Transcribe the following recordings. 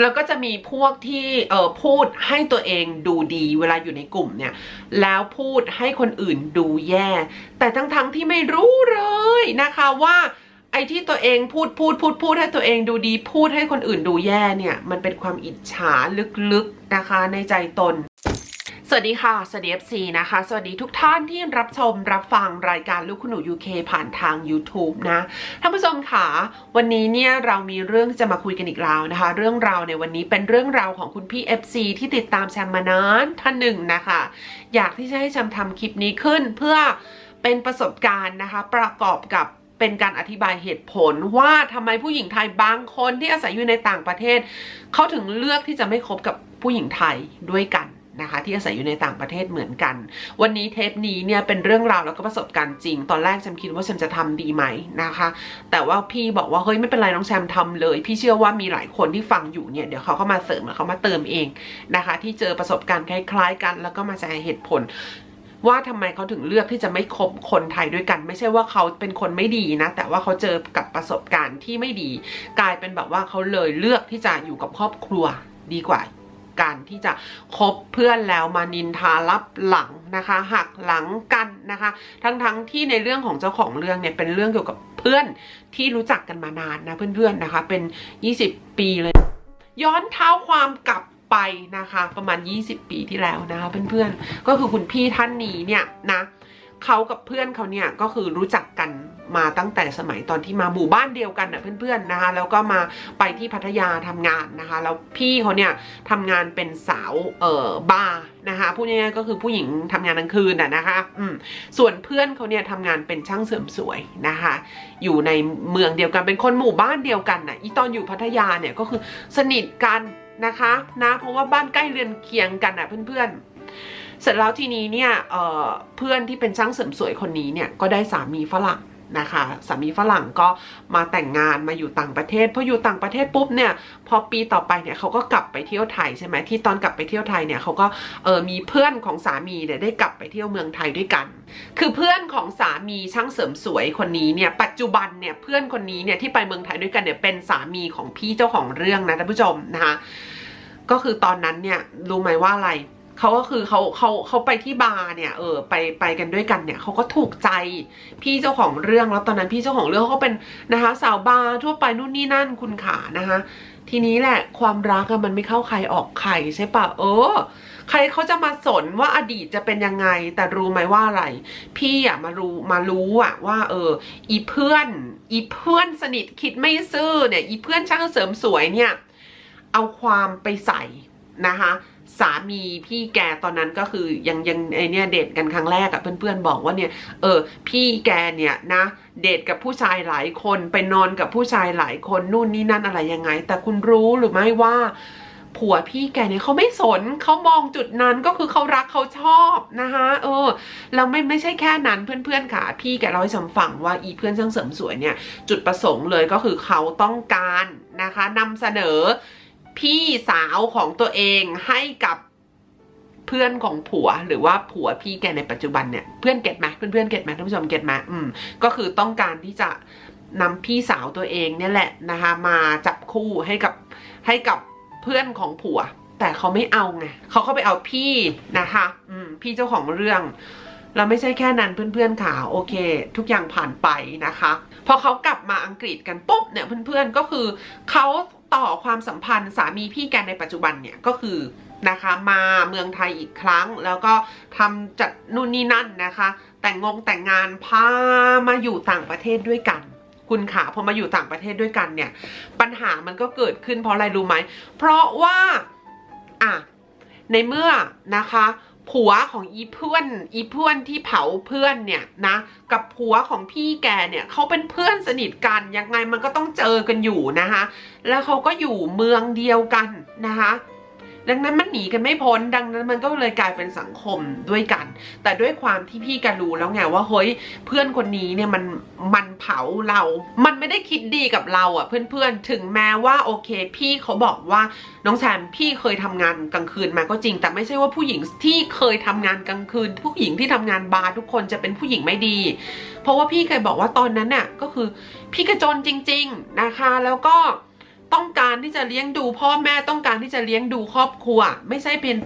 แล้วก็จะมีพวกที่เออพูดให้ตัวเองดูดี เวลาอยู่ในกลุ่มเนี่ย แล้วพูดให้คนอื่นดูแย่ แต่ทั้งๆที่ไม่รู้เลยนะคะว่าไอ้ที่ตัวเองพูดพูดพูดพูดให้ตัวเองดูดี พูดให้คนอื่นดูแย่เนี่ย มันเป็นความอิจฉาลึกๆนะคะในใจตน สวัสดีค่ะ สวัสดี FC นะคะ สวัสดีทุกท่านที่รับชมรับฟังรายการลูกคุณหนู UK ผ่านทาง YouTube นะ ท่านผู้ชมค่ะ วันนี้เนี่ยเรามีเรื่องจะมาคุยกันอีกแล้วนะคะ เรื่องราวในวันนี้เป็นเรื่องราวของคุณพี่ FC ที่ติดตามแชมมานานท่านหนึ่งนะคะ อยากที่จะให้แชมทำคลิปนี้ขึ้นเพื่อเป็นประสบการณ์นะคะ ประกอบกับเป็นการอธิบายเหตุผลว่าทำไมผู้หญิงไทยบางคนที่อาศัยอยู่ในต่างประเทศ เขาถึงเลือกที่จะไม่คบกับผู้หญิงไทยด้วยกัน นะคะ ที่อาศัยอยู่ในต่างประเทศเหมือนกัน วันนี้เทปนี้เนี่ยเป็นเรื่องราวแล้วก็ประสบการณ์จริง ตอนแรกแชมคิดว่าแชมจะทำดีไหมนะคะ แต่ว่าพี่บอกว่าเฮ้ยไม่เป็นไรน้องแชมทำเลย พี่เชื่อว่ามีหลายคนที่ฟังอยู่เนี่ยเดี๋ยวเขาเข้ามาเสริมเขามาเติมเองนะคะ ที่เจอประสบการณ์คล้าย ๆ กัน แล้วก็มาแชร์เหตุผลว่าทำไมเขาถึงเลือกที่จะไม่คบคนไทยด้วยกัน ไม่ใช่ว่าเขาเป็นคนไม่ดีนะ แต่ว่าเขาเจอกับประสบการณ์ที่ไม่ดี กลายเป็นแบบว่าเขาเลยเลือกที่จะอยู่กับครอบครัวดีกว่า การที่จะคบเพื่อนแล้วมานินทารับหลังนะคะหักหลังกันนะคะ ทั้งๆทที่ในเรื่องของเจ้าของเรื่องเนี่ยเป็นเรื่องเกี่ยวกับเพื่อนที่รู้จักกันมานานนะเพื่อนๆนะคะ เป็น 20 ปีเลย ย้อนเท้าความกลับไปนะคะ ประมาณ 20 ปีที่แล้วนะคะเพื่อนๆก็คือคุณพี่ท่านนี้เนี่ยนะ เขากับเพื่อนเขาเนี่ยก็คือรู้จักกันมาตั้งแต่สมัยตอนที่มาหมู่บ้านเดียวกันนะเพื่อนๆนะคะ แล้วก็มาไปที่พัทยาทำงานนะคะ แล้วพี่เขาเนี่ยทำงานเป็นสาวเอ่อบาร์นะคะพูดง่ายๆก็คือผู้หญิงทำงานกลางคืนน่ะนะคะอืมส่วนเพื่อนเขาเนี่ยทำงานเป็นช่างเสริมสวยนะคะ อยู่ในเมืองเดียวกันเป็นคนหมู่บ้านเดียวกันน่ะอีตอนอยู่พัทยาเนี่ยก็คือสนิทกันนะคะนะเพราะว่าบ้านใกล้เรือนเคียงกันน่ะเพื่อนๆ เสร็จแล้วทีนี้เนี่ยเเพื่อนที่เป็นช่างเสริมสวยคนนี้เนี่ยก็ได้สามีฝรั่งนะคะสามีฝรั่งก็มาแต่งงานมาอยู่ต่างประเทศพออยู่ต่างประเทศปุ๊บเนี่ยพอปีต่อไปเนี่ยเขาก็กลับไปเที่ยวไทยใช่ไหมที่ตอนกลับไปเที่ยวไทยเนี่ยเขาก็เออมีเพื่อนของสามีเนี่ยได้กลับไปเที่ยวเมืองไทยด้วยกัน คือเพื่อนของสามีช่างเสริมสวยคนนี้เนี่ยปัจจุบันเนี่ยเพื่อนคนนี้เนี่ยที่ไปเมืองไทยด้วยกันเนี่ยเป็นสามีของพี่เจ้าของเรื่องนะท่านผู้ชมนะคะก็คือตอนนั้นเนี่ยรู้ไหมว่าอะไร เขาก็คือเขาเขาเขาไปที่บาร์เนี่ยเออไปไปกันด้วยกันเนี่ยเขาก็ถูกใจพี่เจ้าของเรื่องแล้วตอนนั้นพี่เจ้าของเรื่องเขาเป็นนะคะ สาวบาร์ทั่วไปนู่นนี่นั่นคุณขานะคะ ทีนี้แหละความรักอะมันไม่เข้าใครออกใครใช่ปะเออ ใครเขาจะมาสนว่าอดีตจะเป็นยังไง แต่รู้ไหมว่าอะไร พี่อะมารู้มารู้อะว่า เออ อีเพื่อน อีเพื่อนสนิทคิดไม่ซื่อเนี่ย อีเพื่อนช่างเสริมสวยเนี่ย เอาความไปใส่นะคะ สามีพี่แกตอนนั้นก็คือยังยังไอเนี่ยเดทกันครั้งแรกอะเพื่อนๆบอกว่าเนี่ยเออพี่แกเนี่ยนะ เดทกับผู้ชายหลายคนไปนอนกับผู้ชายหลายคนนู่นนี่นั่นอะไรยังไง แต่คุณรู้หรือไม่ว่าผัวพี่แกเนี่ยเขาไม่สนเขามองจุดนั้นก็คือเขารักเขาชอบนะคะเออแล้วไม่ไม่ใช่แค่นั้นเพื่อนๆค่ะ พี่แกเล่าให้ฉันฟังว่าอีเพื่อนช่างเสริมสวยเนี่ย จุดประสงค์เลยก็คือเขาต้องการนะคะนำเสนอ พี่สาวของตัวเองให้กับเพื่อนของผัวหรือว่าผัวพี่แกในปัจจุบันเนี่ยเพื่อนเก็ตไหมเพื่อนเพื่อนเก็ตไหมท่านผู้ชมเก็ตไหมอืมก็คือต้องการที่จะนำพี่สาวตัวเองเนี่ยแหละนะคะมาจับคู่ให้กับให้กับเพื่อนของผัว แต่เขาไม่เอาไงเขาเข้าไปเอาพี่นะคะ อืมพี่เจ้าของเรื่องเราไม่ใช่แค่นั้นเพื่อนๆค่ะโอเค ทุกอย่างผ่านไปนะคะ พอเขากลับมาอังกฤษกันปุ๊บเนี่ยเพื่อนๆก็คือเขา ต่อความสัมพันธ์สามีพี่แกในปัจจุบันเนี่ยก็คือนะคะมาเมืองไทยอีกครั้ง แล้วก็ทำจัดนู่นนี่นั่นนะคะ แต่งงงแต่งงานพามาอยู่ต่างประเทศด้วยกัน คุณขาพอมาอยู่ต่างประเทศด้วยกันเนี่ย ปัญหามันก็เกิดขึ้นเพราะอะไรรู้ไหม เพราะว่าอะในเมื่อนะคะ ผัวของอีเพื่อนอีเพื่อนที่เผาเพื่อนเนี่ยนะกับผัวของพี่แกเนี่ยเขาเป็นเพื่อนสนิทกันยังไงมันก็ต้องเจอกันอยู่นะคะแล้วเขาก็อยู่เมืองเดียวกันนะคะ ดังนั้นมันหนีกันไม่พ้น ดังนั้นมันก็เลยกลายเป็นสังคมด้วยกัน แต่ด้วยความที่พี่กันรู้แล้วไงว่าเฮ้ยเพื่อนคนนี้เนี่ยมันมันเผาเรา มันไม่ได้คิดดีกับเราอะ่ะเพื่อนๆ ถึงแม้ว่าโอเค พี่เขาบอกว่าน้องแซมพี่เคยทำงานกลางคืนมาก็จริง แต่ไม่ใช่ว่าผู้หญิงที่เคยทำงานกลางคืน ผู้หญิงที่ทำงานบาร์ทุกคนจะเป็นผู้หญิงไม่ดี เพราะว่าพี่เคยบอกว่าตอนนั้นน่ะก็คือพี่กระจนจริง ๆ นะคะแล้วก็ ต้องการที่จะเลี้ยงดูพ่อแม่ต้องการที่จะเลี้ยงดูครอบครัว ไม่ใช่เป็น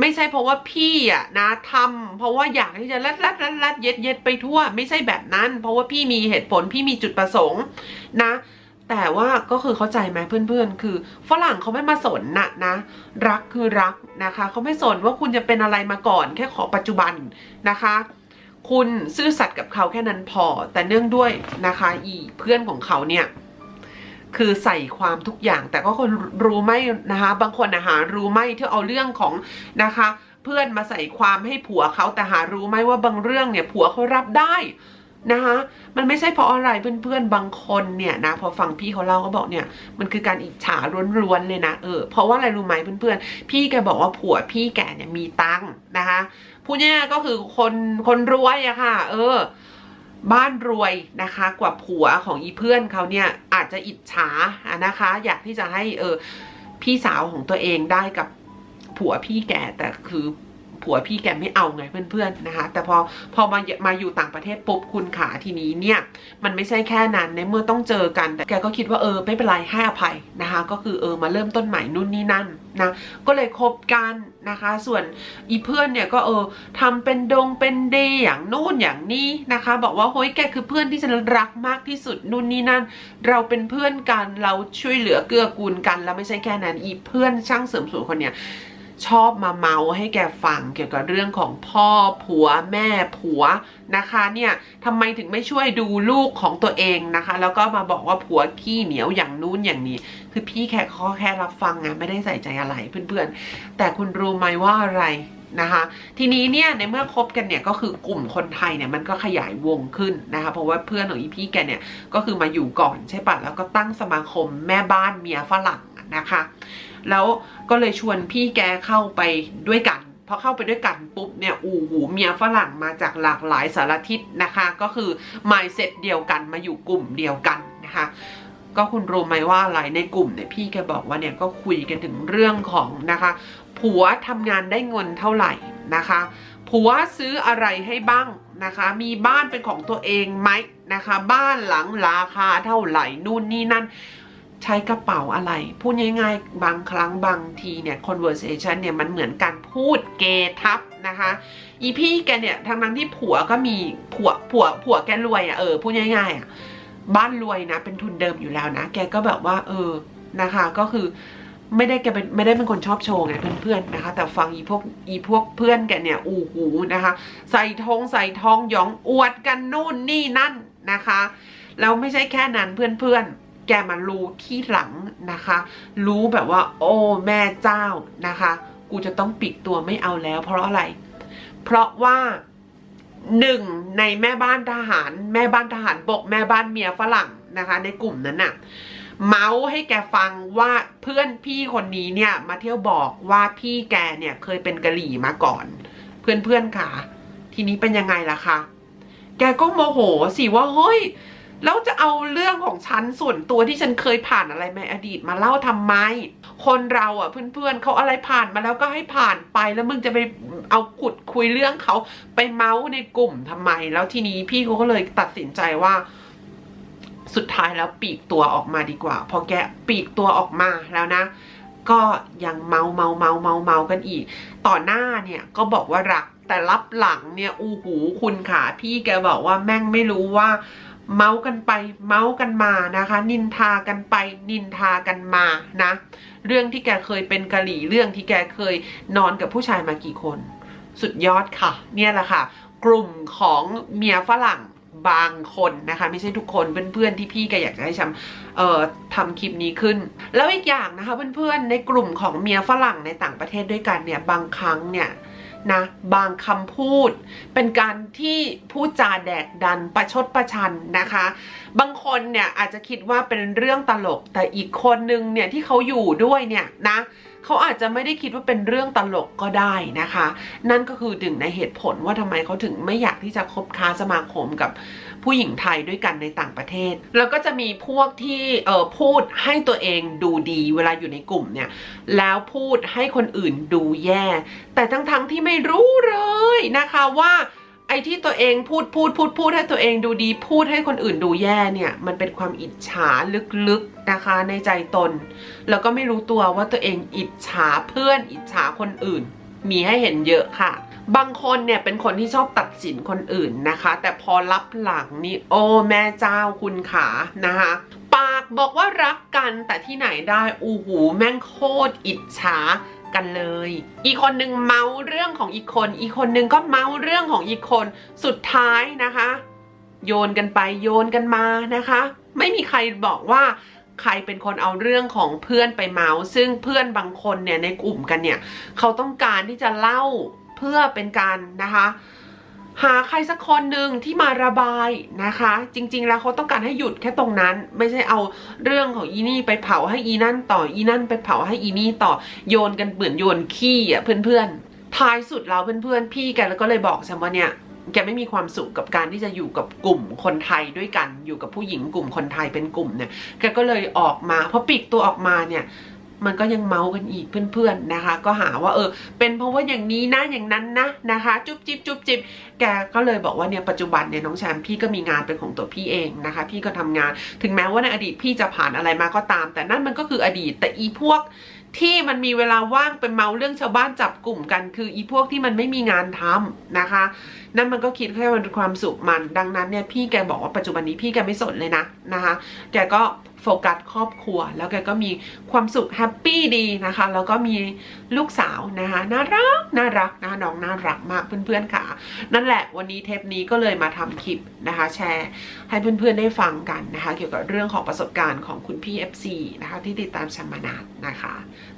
ไม่ใช่เพราะว่าพี่อะนะทำเพราะว่าอยากที่จะลัดลัดลัดลัดเย็ดเย็ดไปทั่ว ไม่ใช่แบบนั้น เพราะว่าพี่มีเหตุผลพี่มีจุดประสงค์นะ แต่ว่าก็คือเข้าใจไหมเพื่อนๆ คือฝรั่งเขาไม่มาสนนะนะ รักคือรักนะคะเขาไม่สนว่าคุณจะเป็นอะไรมาก่อน แค่ขอปัจจุบันนะคะ คุณซื่อสัตย์กับเขาแค่นั้นพอ แต่เนื่องด้วยนะคะ อีเพื่อนของเขาเนี่ย คือใส่ความทุกอย่างแต่ก็คนรู้ไหมนะคะ บางคนนะหารู้ไหมที่เอาเรื่องของนะคะ เพื่อนมาใส่ความให้ผัวเขาแต่หารู้ไหมว่าบางเรื่องเนี่ยผัวเขารับได้นะคะมันไม่ใช่เพราะอะไรเพื่อนๆบางคนเนี่ยนะพอฟังพี่เขาเล่าเขาบอกเนี่ยมันคือการอิจฉาล้วนๆเลยนะเออเพราะว่าอะไรรู้ไหมเพื่อนๆพี่แกบอกว่าผัวพี่แกเนี่ยมีตังค์นะคะผู้เนี่ยก็คือคนคนรวยอะค่ะ เออ บ้านรวยนะคะกว่าผัวของอีเพื่อนเขาเนี่ยอาจจะอิจฉาอะนะคะ อยากที่จะให้เออพี่สาวของตัวเองได้กับผัวพี่แกแต่คือ ผัวพี่แกไม่เอาไงเพื่อนๆนะคะ แต่พอพอมามาอยู่ต่างประเทศปุ๊บคุณขาทีนี้เนี่ย มันไม่ใช่แค่นั้นในเมื่อต้องเจอกันแต่แกก็คิดว่าเออไม่เป็นไรให้อภัยนะคะ ก็คือเออมาเริ่มต้นใหม่นู่นนี่นั่นนะก็เลยคบกันนะคะ ส่วนอีเพื่อนเนี่ยก็เออทำเป็นดงเป็นเดย์อย่างนู่นอย่างนี้นะคะ บอกว่าเฮ้ยแกคือเพื่อนที่ฉันรักมากที่สุดนู่นนี่นั่น เราเป็นเพื่อนกันเราช่วยเหลือเกื้อกูลกัน แล้วไม่ใช่แค่นั้นอีเพื่อนช่างเสริมสวยคนเนี้ย ชอบมาเมาให้แกฟังเกี่ยวกับเรื่องของพ่อผัวแม่ผัวนะคะเนี่ยทำไมถึงไม่ช่วยดูลูกของตัวเองนะคะ แล้วก็มาบอกว่าผัวขี้เหนียวอย่างนู้นอย่างนี้ คือพี่แค่ข้อแค่รับฟังไงไม่ได้ใส่ใจอะไรเพื่อนๆ แต่คุณรู้ไหมว่าอะไรนะคะทีนี้เนี่ยในเมื่อคบกันเนี่ยก็คือกลุ่มคนไทยเนี่ยมันก็ขยายวงขึ้นนะคะเพราะว่าเพื่อนของอีพี่แกเนี่ยก็คือมาอยู่ก่อนใช่ปะแล้วก็ตั้งสมาคมแม่บ้านเมียฝรั่งนะคะ แล้วก็เลยชวนพี่แกเข้าไปด้วยกันพอเข้าไปด้วยกันปุ๊บเนี่ยอูหูเมียฝรั่งมาจากหลากหลายสารทิศนะคะ ก็คือ mindset เดียวกันมาอยู่กลุ่มเดียวกันนะคะก็คุณรู้ไหมว่าอะไรในกลุ่มเนี่ยพี่แกบอกว่าเนี่ยก็คุยกันถึงเรื่องของนะคะ ผัวทำงานได้เงินเท่าไหร่นะคะ ผัวซื้ออะไรให้บ้างนะคะ มีบ้านเป็นของตัวเองไหมนะคะ บ้านหลังราคาเท่าไหร่นู่นนี่นั่น ใช้กระเป๋าอะไร พูดง่ายๆ บางครั้งบางทีเนี่ย conversation เนี่ยมันเหมือนการพูดเกทับนะคะ อีพี่แกเนี่ยทั้งนั้นที่ผัวก็มีผัวผัวผัวแกรวยอะ่ะเออพูดง่ายๆอะ่ะบ้านรวยนะ เป็นทุนเดิมอยู่แล้วนะ แกก็แบบว่า เออนะคะ ก็คือไม่ได้แกเป็นไม่ได้เป็นคนชอบโชว์ไงเพื่อนๆนะคะ แต่ฟังอีพวกอีพวกเพื่อนแกเนี่ยอู้หูนะคะ ใส่ทองใส่ทองหยองอวดกันนู่นนี่นั่นนะคะแล้วไม่ใช่แค่นั้นเพื่อนๆ แกมารู้ที่หลังนะคะ รู้แบบว่า โอ้แม่เจ้านะคะ กูจะต้องปิดตัวไม่เอาแล้ว เพราะอะไร เพราะว่าหนึ่งในแม่บ้านทหาร แม่บ้านทหารบกแม่บ้านเมียฝรั่งนะคะ ในกลุ่มนั้นน่ะ เมาส์ให้แกฟังว่าเพื่อนพี่คนนี้เนี่ยมาเที่ยวบอกว่าพี่แกเนี่ยเคยเป็นกะหรี่มาก่อน เพื่อนๆค่ะ ทีนี้เป็นยังไงล่ะคะแกก็โมโหสิว่าเฮ้ย แล้วจะเอาเรื่องของฉันส่วนตัวที่ฉันเคยผ่านอะไรในอดีตมาเล่าทำไม คนเราอะเพื่อนๆเขาอะไรผ่านมาแล้วก็ให้ผ่านไปแล้วมึงจะไปเอาขุดคุยเรื่องเขาไปเมาส์ในกลุ่มทำไม แล้วทีนี้พี่เขาก็เลยตัดสินใจว่าสุดท้ายแล้วปีกตัวออกมาดีกว่า พอแกปีกตัวออกมาแล้วนะ ก็ยังเมาเมาเมาเมาเมากันอีก ต่อหน้าเนี่ยก็บอกว่ารักแต่รับหลังเนี่ยอู้หูคุณขาพี่แกบอกว่าแม่งไม่รู้ว่า เมาส์กันไป เมาส์กันมานะคะ นินทากันไป นินทากันมานะ เรื่องที่แกเคยเป็นกะหรี่เรื่องที่แกเคยนอนกับผู้ชายมากี่คน สุดยอดค่ะ เนี่ยแหละค่ะ กลุ่มของเมียฝรั่งบางคนนะคะ ไม่ใช่ทุกคนเพื่อนๆที่พี่แกอยากจะให้ฉันเอ่อทำคลิปนี้ขึ้น แล้วอีกอย่างนะคะเพื่อนๆในกลุ่มของเมียฝรั่งในต่างประเทศด้วยกันเนี่ยบางครั้งเนี่ย นะ บางคำพูด เป็นการที่พูดจาแดกดันประชดประชันนะคะ บางคนเนี่ยอาจจะคิดว่าเป็นเรื่องตลก แต่อีกคนนึงเนี่ยที่เขาอยู่ด้วยเนี่ยนะเขาอาจจะไม่ได้คิดว่าเป็นเรื่องตลกก็ได้นะคะ นั่นก็คือหนึ่งในเหตุผลว่าทำไมเขาถึงไม่อยากที่จะคบค้าสมาคมกับ ผู้หญิงไทยด้วยกันในต่างประเทศ แล้วก็จะมีพวกที่เออพูดให้ตัวเองดูดีเวลาอยู่ในกลุ่มเนี่ย แล้วพูดให้คนอื่นดูแย่ แต่ทั้งๆที่ไม่รู้เลยนะคะว่าไออ้ที่ตัวเองพูดพูดพูดพูดให้ตัวเองดูดี พูดให้คนอื่นดูแย่เนี่ย มันเป็นความอิจฉาลึกๆนะคะในใจตน แล้วก็ไม่รู้ตัวว่าตัวเองอิจฉาเพื่อนอิจฉาคนอื่น มีให้เห็นเยอะค่ะ บางคนเนี่ยเป็นคนที่ชอบตัดสินคนอื่นนะคะ แต่พอรับหลังนี่โอ้แม่เจ้าคุณขานะคะปากบอกว่ารักกันแต่ที่ไหนได้อู้หูแม่งโคตรอิจฉากันเลย อีกคนนึงเมาเรื่องของอีกคน อีกคนนึงก็เมาเรื่องของอีกคน สุดท้ายนะคะ โยนกันไปโยนกันมานะคะ ไม่มีใครบอกว่าใครเป็นคนเอาเรื่องของเพื่อนไปเมาส์ซึ่งเพื่อนบางคนเนี่ยในกลุ่มกันเนี่ย เขาต้องการที่จะเล่า พื่อเป็นการนะคะหาใครสักคนหนึ่งที่มาระบายนะคะ จริง ๆ แล้วเขาต้องการให้หยุดแค่ตรงนั้น ไม่ใช่เอาเรื่องของอีนี่ไปเผาให้อีนั่นต่ออีนั่นไปเผาให้อีนี่ต่อโยนกันเหมือนโยนขี้อะเพื่อนๆท้ายสุดเราเพื่อนๆพี่แกแล้วก็เลยบอกฉันว่าเนี่ยแกไม่มีความสุขกับการที่จะอยู่กับกลุ่มคนไทยด้วยกันอยู่กับผู้หญิงกลุ่มคนไทยเป็นกลุ่มเนี่ยแกก็เลยออกมาพอปีกตัวออกมาเนี่ย มันก็ยังเมากันอีกเพื่อนๆนะคะ ก็หาว่าเออ เป็นเพราะว่าอย่างนี้นะอย่างนั้นนะนะคะ จุ๊บจิ๊บจุ๊บจิ๊บแกก็เลยบอกว่าเนี่ยปัจจุบันเนี่ยน้องแชมป์พี่ก็มีงานเป็นของตัวพี่เองนะคะ พี่ก็ทำงาน ถึงแม้ว่าในอดีตพี่จะผ่านอะไรมาก็ตาม แต่นั่นมันก็คืออดีตแต่อีพวกที่มันมีเวลาว่างเป็นเมาเรื่องชาวบ้านจับกลุ่มกัน คืออีพวกที่มันไม่มีงานทำนะคะ นั่นมันก็คิดแค่มันความสุขมัน ดังนั้นเนี่ยพี่แกบอกว่าปัจจุบันนี้พี่แกไม่สนเลยนะนะคะ แกก็ โฟกัสครอบครัว แล้วแกก็มีความสุขแฮปปี้ดีนะคะ แล้วก็มีลูกสาวนะคะน่ารักน่ารักนะคะน้องน่ารักมากเพื่อนๆค่ะ นั่นแหละวันนี้เทปนี้ก็เลยมาทำคลิปนะคะ แชร์ให้เพื่อนๆได้ฟังกันนะคะ เกี่ยวกับเรื่องของประสบการณ์ของคุณพี่ FC นะคะที่ติดตามชัมมานานนะคะ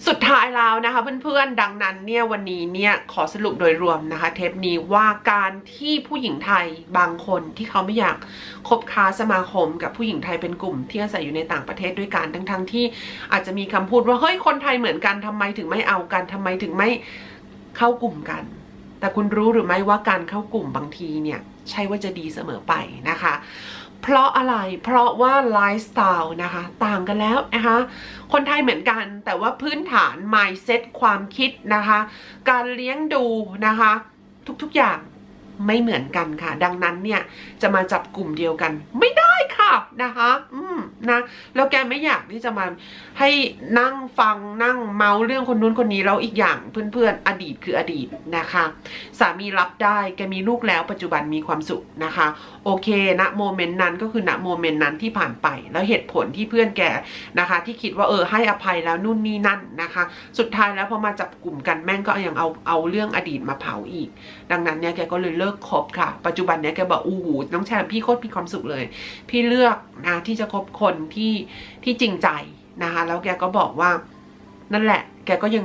สุดท้ายแล้วนะคะเพื่อนๆดังนั้นเนี่ยวันนี้เนี่ยขอสรุปโดยรวมนะคะเทปนี้ว่าการที่ผู้หญิงไทยบางคนที่เขาไม่อยากคบค้าสมาคมกับผู้หญิงไทยเป็นกลุ่มที่อาศัยอยู่ในต่างประเทศด้วยกันทั้งๆทที่อาจจะมีคำพูดว่าเฮ้ยคนไทยเหมือนกันทำไมถึงไม่เอากันทำไมถึงไม่เข้ากลุ่มกัน แต่คุณรู้หรือไม่ว่าการเข้ากลุ่มบางทีเนี่ยใช่ว่าจะดีเสมอไปนะคะ เพราะอะไรเพราะว่าไลฟ์สไตล์นะคะต่างกันแล้วนะคะคนไทยเหมือนกันแต่ว่าพื้นฐาน mindset ความคิดนะคะ การเลี้ยงดูนะคะ ทุกๆอย่างไม่เหมือนกันค่ะ ดังนั้นเนี่ยจะมาจับกลุ่มเดียวกัน ไม่ได้ นะคะ อืมนะแล้วแกไม่อยากที่จะมาให้นั่งฟังนั่งเมาเรื่องคนนู้นคนนี้แล้วอีกอย่างเพื่อนๆ อดีตคืออดีตนะคะ สามีรับได้แกมีลูกแล้วปัจจุบันมีความสุขนะคะ โอเคณโมเมนต์นั้นก็คือณโมเมนต์นั้นที่ผ่านไปแล้วเหตุผลที่เพื่อนแกนะคะ ที่คิดว่าเออให้อภัยแล้วนู่นนี่นั่นนะคะ สุดท้ายแล้วพอมาจับกลุ่มกันแม่งก็ยังเอาเอาเรื่องอดีตมาเผาอีก ดังนั้นเนี่ยแกก็เลยเลิกคบค่ะ ปัจจุบันเนี่ยแกบอกอู้หูน้องแชมป์พี่โคตรมีความสุขเลย พี่เลือกนะที่จะคบคนที่ที่จริงใจนะคะ แล้วแกก็บอกว่า นั่นแหละ แกก็ยัง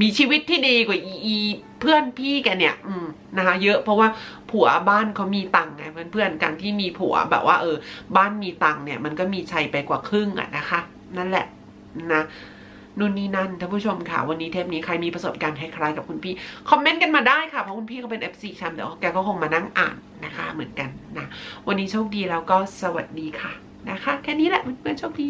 มีชีวิตที่ดีกว่าอีเพื่อนพี่แกเนี่ย อืมนะคะ เยอะเพราะว่าผัวบ้านเขามีตังค์ไงเพื่อนๆการที่มีผัวแบบว่า เออ บ้านมีตังค์เนี่ย มันก็มีชัยไปกว่าครึ่งอะนะคะ นั่นแหละนะ นู่นนี่นั่นท่านผู้ชมค่ะวันนี้เทปนี้ใครมีประสบการณ์คล้ายๆกับคุณพี่คอมเมนต์กันมาได้ค่ะเพราะคุณพี่เขาเป็น FC แชมป์เดี๋ยวแกก็คงมานั่งอ่านนะคะ เหมือนกันนะวันนี้โชคดีแล้วก็สวัสดีค่ะนะคะ แค่นี้แหละเพื่อนๆโชคดี